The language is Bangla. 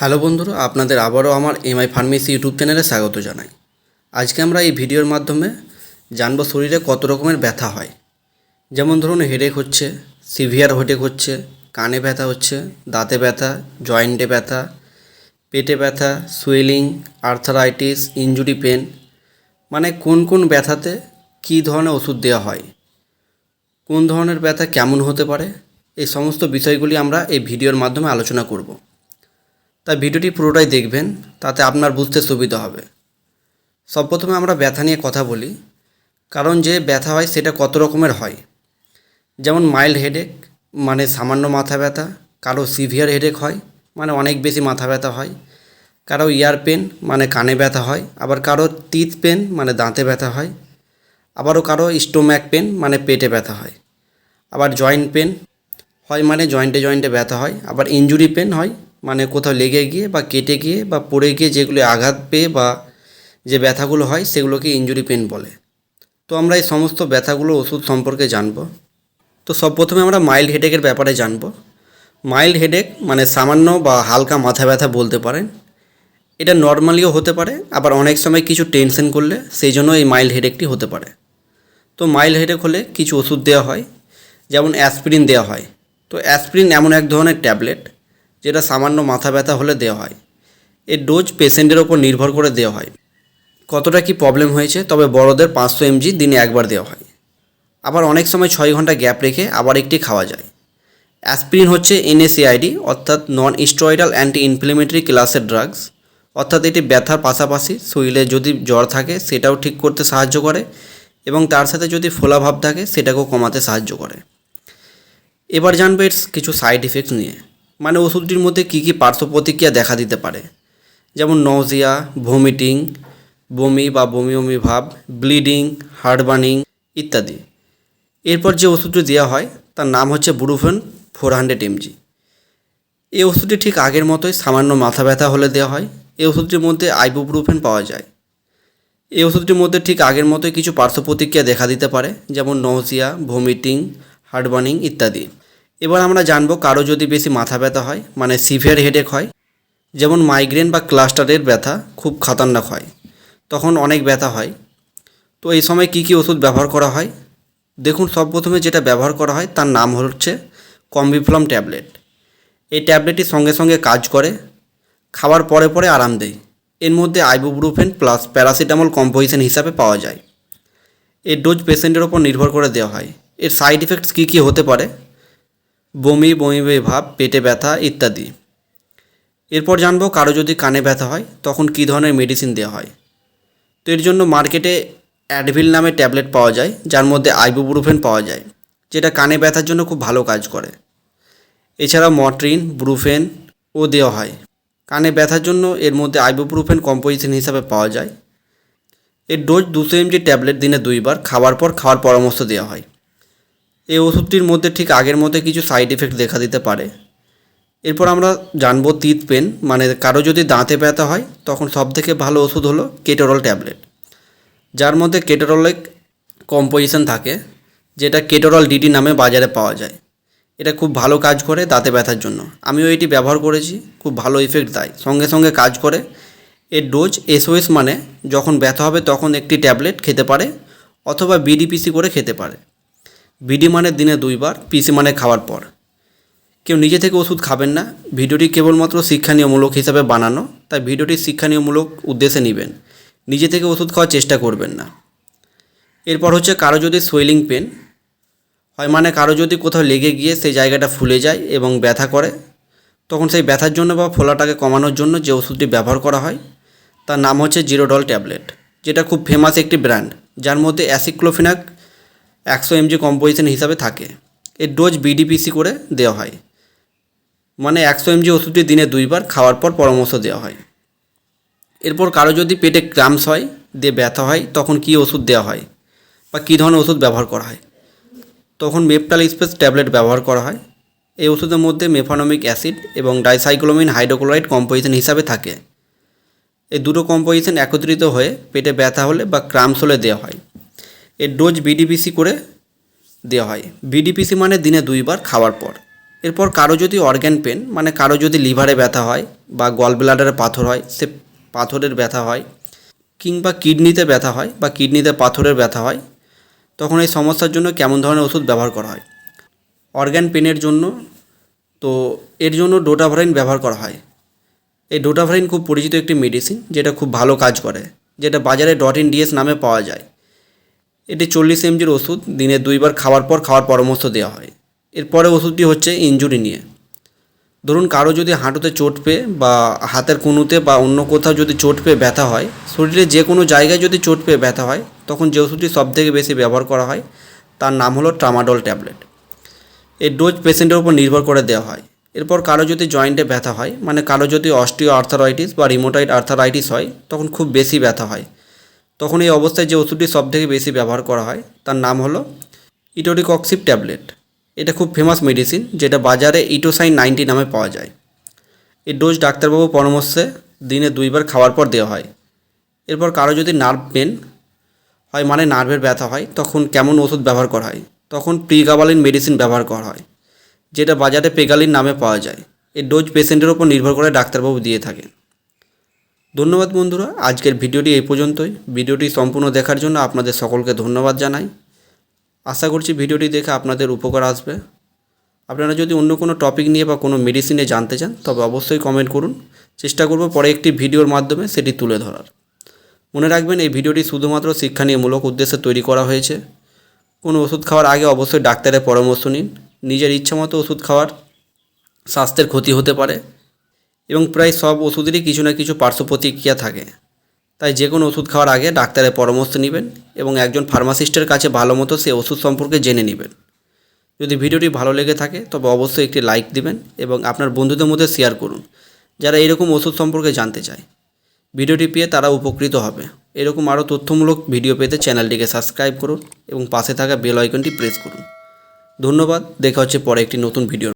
হ্যালো বন্ধুরা, আপনাদের আবারও আমার এমআই ফার্মেসি ইউটিউব চ্যানেলে স্বাগত জানাই। আজকে আমরা এই ভিডিওর মাধ্যমে জানব শরীরে কত রকমের ব্যথা হয়। যেমন ধরুন হেডেক হচ্ছে সিভিয়ার হেডেক হচ্ছে, কানে ব্যথা হচ্ছে, দাঁতে ব্যথা জয়েন্টে ব্যথা, পেটে ব্যথা সুয়েলিং আর্থারাইটিস ইনজুরি পেন মানে কোন কোন ব্যথাতে কী ধরনের ওষুধ দেওয়া হয়, কোন ধরনের ব্যথা কেমন হতে পারে, এই সমস্ত বিষয়গুলি আমরা এই ভিডিওর মাধ্যমে আলোচনা করব। তাই ভিডিওটি পুরোটাই দেখবেন, তাতে আপনার বুঝতে সুবিধা হবে। সব প্রথমে আমরা ব্যথা নিয়ে কথা বলি। কারণ যে ব্যথা হয় সেটা কত রকমের হয়। যেমন মাইল্ড হেডেক মানে সামান্য মাথা ব্যথা, কারও সিভিয়ার হেডেক হয় মানে অনেক বেশি মাথা ব্যথা হয়। কারও ইয়ার পেন মানে কানে ব্যথা হয়। আবার কারও তিত পেন মানে দাঁতে ব্যথা হয়। আবারও কারও স্টোম্যাক পেন মানে পেটে ব্যথা হয়। আবার জয়েন্ট পেন হয় মানে জয়েন্টে জয়েন্টে ব্যথা হয়। আবার ইনজুরি পেন হয় মানে কোথাও লেগে গিয়ে বা কেটে গিয়ে বা পড়ে গিয়ে যেগুলো আঘাত পেয়ে বা যে ব্যথাগুলো হয় সেগুলোকে ইনজুরি পেন বলে। তো আমরা এই সমস্ত ব্যথাগুলো ওষুধ সম্পর্কে জানব। তো সব প্রথমে আমরা মাইল্ড হেডেকের ব্যাপারে জানব। মাইল্ড হেডেক মানে সামান্য বা হালকা মাথা ব্যথা বলতে পারেন। এটা নর্মালিও হতে পারে, আবার অনেক সময় কিছু টেনশন করলে সেই জন্য এই মাইল্ড হেডেকটি হতে পারে। তো মাইল্ড হেডেক হলে কিছু ওষুধ দেওয়া হয়, যেমন অ্যাসপিরিন দেওয়া হয়। তো অ্যাসপিরিন এমন এক ধরনের ট্যাবলেট যেটা সামান্য মাথা ব্যথা হলে দেওয়া হয়। এর ডোজ পেশেন্টের ওপর নির্ভর করে দেওয়া হয়। কতটা কি প্রবলেম হয়েছে, তবে বড়দের পাঁচশো এমজি দিনে একবার দেওয়া হয়। আবার অনেক সময় ছয় ঘণ্টা গ্যাপ রেখে আবার একটি খাওয়া যায়। অ্যাসপিরিন হচ্ছে এনএসএআইডি, অর্থাৎ নন স্টেরয়েডাল অ্যান্টি ইনফ্লেমেটরি ক্লাসের ড্রাগস। অর্থাৎ এটি ব্যথার পাশাপাশি শরীরে যদি জ্বর থাকে, সেটাও ঠিক করতে সাহায্য করে এবং তার সাথে যদি ফোলাভাব থাকে, সেটাকেও কমাতে সাহায্য করে। এবার জানব এর কিছু সাইড ইফেক্টস নিয়ে। মানে ওষুধটির মধ্যে কী কী পার্শ্ব প্রতিক্রিয়া দেখা দিতে পারে? যেমন নজিয়া ভমিটিং বমি বা বমি বমি ভাব ব্লিডিং হার্ট বার্নিং ইত্যাদি। এরপর যে ওষুধটি দেওয়া হয়, তার নাম হচ্ছে ব্রুফেন ফোর হান্ড্রেড এমজি। এই ওষুধটি ঠিক আগের মতোই সামান্য মাথা ব্যথা হলে দেওয়া হয়। এই ওষুধটির মধ্যে আইবুপ্রুফেন পাওয়া যায়। এই ওষুধটির মধ্যে ঠিক আগের মতোই কিছু পার্শ্ব প্রতিক্রিয়া দেখা দিতে পারে, যেমন নৌজিয়া ভমিটিং হার্ট বার্নিং ইত্যাদি। এবার আমরা জানব কারও যদি বেশি মাথা ব্যথা হয় মানে সিভিয়ার হেডেক হয়, যেমন মাইগ্রেন বা ক্লাস্টারের ব্যথা খুব খতরনাক হয়, তখন অনেক ব্যথা হয়। তো এই সময় কী কী ওষুধ ব্যবহার করা হয়? দেখুন সব প্রথমে যেটা ব্যবহার করা হয়, তার নাম হচ্ছে কম্বিফ্লম ট্যাবলেট। এই ট্যাবলেটটি সঙ্গে সঙ্গে কাজ করে, খাওয়ার পরে পরে আরাম দেয়। এর মধ্যে আইবুব্রুফেন প্লাস প্যারাসিটামল কম্পোজিশন হিসাবে পাওয়া যায়। এর ডোজ পেশেন্টের ওপর নির্ভর করে দেওয়া হয়। এর সাইড ইফেক্টস কী কী হতে পারে? বমি বমি বমি ভাব, পেটে ব্যথা ইত্যাদি। এরপর জানব কারও যদি কানে ব্যথা হয়, তখন কী ধরনের মেডিসিন দেওয়া হয়। তো এর জন্য মার্কেটে অ্যাডভিল নামে ট্যাবলেট পাওয়া যায়, যার মধ্যে আইবুব্রুফেন পাওয়া যায়, যেটা কানে ব্যথার জন্য খুব ভালো কাজ করে। এছাড়া মট্রিন ব্রুফেন ও দেওয়া হয়। কানে ব্যথার জন্য এর মধ্যে আইবুপ্রুফেন কম্পোজিশন হিসাবে পাওয়া যায়। এর ডোজ দুশো এমজি ট্যাবলেট দিনে দুইবার, খাওয়ার পর খাওয়ার পরামর্শ দেওয়া হয়। এই ওষুধটির মধ্যে ঠিক আগের মধ্যে কিছু সাইড এফেক্ট দেখা দিতে পারে। এরপর আমরা জানব তিত পেন মানে কারও যদি দাঁতে ব্যথা হয়, তখন সবথেকে ভালো ওষুধ হলো কেটোরল ট্যাবলেট। যার মধ্যে কেটোরলের কম্পোজিশন থাকে, যেটা কেটোরল ডিটি নামে বাজারে পাওয়া যায়। এটা খুব ভালো কাজ করে দাঁতে ব্যথার জন্য। আমিও এটি ব্যবহার করেছি, খুব ভালো ইফেক্ট দেয়। সঙ্গে সঙ্গে কাজ করে। এর ডোজ এসওএস মানে যখন ব্যথা হবে তখন একটি ট্যাবলেট খেতে পারে, অথবা বিডিপিসি করে খেতে পারে। বিডি মানে দিনে দুইবার, পিসি মানে খাওয়ার পর। কেউ নিজে থেকে ওষুধ খাবেন না, ভিডিওটি কেবলমাত্র শিক্ষানীয়মূলক হিসাবে বানানো, তাই ভিডিওটি শিক্ষানীয়মূলক উদ্দেশ্যে নেবেন। নিজে থেকে ওষুধ খাওয়ার চেষ্টা করবেন না। এরপর হচ্ছে কারও যদি সোয়েলিং পেন, হয় মানে কারও যদি কোথাও লেগে গিয়ে সেই জায়গাটা ফুলে যায় এবং ব্যথা করে, তখন সেই ব্যথার জন্য বা ফোলাটাকে কমানোর জন্য যে ওষুধটি ব্যবহার করা হয়, তার নাম হচ্ছে জিরোডল ট্যাবলেট, যেটা খুব ফেমাস একটি ব্র্যান্ড, যার মধ্যে অ্যাসিক্লোফিনাক একশো এমজি কম্পোজিশন হিসাবে থাকে। এর ডোজ বিডিপিসি করে দেওয়া হয়। মানে একশো এমজি ওষুধটি দিনে দুইবার খাওয়ার পর পরামর্শ দেওয়া হয়। এরপর কারও যদি পেটে ক্রামস হয়, দিয়ে ব্যথা হয়, তখন কী ওষুধ দেওয়া হয় বা কী ধরনের ওষুধ ব্যবহার করা হয়? তখন মেপটাল স্পেস ট্যাবলেট ব্যবহার করা হয়। এই ওষুধের মধ্যে মেফানোমিক অ্যাসিড এবং ডাইসাইক্লোমিন হাইড্রোক্লোরাইড কম্পোজিশন হিসাবে থাকে। এই দুটো কম্পোজিশন একত্রিত হয়ে পেটে ব্যথা হলে বা ক্রামস হলে দেওয়া হয়। এর ডোজ বিডিপিসি করে দেওয়া হয়। বিডিপিসি মানে দিনে দুইবার খাওয়ার পর। এরপর কারও যদি অর্গ্যান পেন মানে কারও যদি লিভারে ব্যথা হয় বা গল ব্লাডারে পাথর হয়, সে পাথরের ব্যথা হয় কিংবা কিডনিতে ব্যথা হয় বা কিডনিতে পাথরের ব্যথা হয়, তখন এই সমস্যার জন্য কেমন ধরনের ওষুধ ব্যবহার করা হয়? অর্গ্যান পেনের জন্য তো এর জন্য ডোটাভারাইন ব্যবহার করা হয়। এই ডোটাভারাইন খুব পরিচিত একটি মেডিসিন যেটা খুব ভালো কাজ করে, যেটা বাজারে ডট ইন ডিএস নামে পাওয়া যায়। এটি চল্লিশ এমজির ওষুধ, দিনে দুইবার খাওয়ার পর খাওয়ার পরামর্শ দেওয়া হয়। এরপরে ওষুধটি হচ্ছে ইনজুরি নিয়ে। ধরুন কারও যদি হাঁটুতে চোট পেয়ে বা হাতের কুনুতে বা অন্য কোথাও যদি চোট পেয়ে ব্যথা হয়, শরীরে যে কোনো জায়গায় যদি চোট পেয়ে ব্যথা হয়, তখন যে ওষুধটি সবথেকে বেশি ব্যবহার করা হয়, তার নাম হলো ট্রামাডল ট্যাবলেট। এর ডোজ পেশেন্টের উপর নির্ভর করে দেওয়া হয়। এরপর কারও যদি জয়েন্টে ব্যথা হয় মানে কারও যদি অস্টিও আর্থারাইটিস বা রিমোটাইড আর্থারাইটিস হয়, তখন খুব বেশি ব্যথা হয়। তখন এই অবস্থায় যে ওষুধটি সবথেকে বেশি ব্যবহার করা হয়, তার নাম হলো ইটোরিকক্সিপ ট্যাবলেট। এটা খুব ফেমাস মেডিসিন যেটা বাজারে ইটোসাইন নাইনটি নামে পাওয়া যায়। এই ডোজ ডাক্তারবাবু পরামর্শে দিনে দুইবার খাওয়ার পর দেওয়া হয়। এরপর কারও যদি নার্ভ পেন হয় মানে নার্ভের ব্যথা হয়, তখন কেমন ওষুধ ব্যবহার করা হয়? তখন প্রিগাবালিন মেডিসিন ব্যবহার করা হয়, যেটা বাজারে পেগালিন নামে পাওয়া যায়। এই ডোজ পেশেন্টের ওপর নির্ভর করে ডাক্তারবাবু দিয়ে থাকেন। ধন্যবাদ বন্ধুরা, আজকের ভিডিওটি এই পর্যন্তই। ভিডিওটি সম্পূর্ণ দেখার জন্য আপনাদের সকলকে ধন্যবাদ জানাই। আশা করছি ভিডিওটি দেখে আপনাদের উপকার আসবে। আপনারা যদি অন্য কোনো টপিক নিয়ে বা কোনো মেডিসিনে জানতে চান, তবে অবশ্যই কমেন্ট করুন। চেষ্টা করব পরে একটি ভিডিওর মাধ্যমে সেটি তুলে ধরার। মনে রাখবেন, এই ভিডিওটি শুধুমাত্র শিক্ষা নিয়ে মূলক উদ্দেশ্যে তৈরি করা হয়েছে। কোনো ওষুধ খাওয়ার আগে অবশ্যই ডাক্তারের পরামর্শ নিন। নিজের ইচ্ছামতো ওষুধ খাওয়ার স্বাস্থ্যের ক্ষতি হতে পারে। এবং প্রায় সব ওষুধেরই কিছু না কিছু পার্শ্ব প্রতিক্রিয়া থাকে। তাই যে কোনো ওষুধ খাওয়ার আগে ডাক্তারের পরামর্শ নেবেন এবং একজন ফার্মাসিস্টের কাছে ভালো মতো সে ওষুধ সম্পর্কে জেনে নেবেন। যদি ভিডিওটি ভালো লেগে থাকে, তবে অবশ্যই একটি লাইক দিবেন এবং আপনার বন্ধুদের মধ্যে শেয়ার করুন, যারা এরকম ওষুধ সম্পর্কে জানতে চায়। ভিডিওটি পেয়ে তারা উপকৃত হবে। এরকম আরও তথ্যমূলক ভিডিও পেতে চ্যানেলটিকে সাবস্ক্রাইব করুন এবং পাশে থাকা বেল আইকনটি প্রেস করুন। ধন্যবাদ, দেখা হচ্ছে পরে একটি নতুন ভিডিও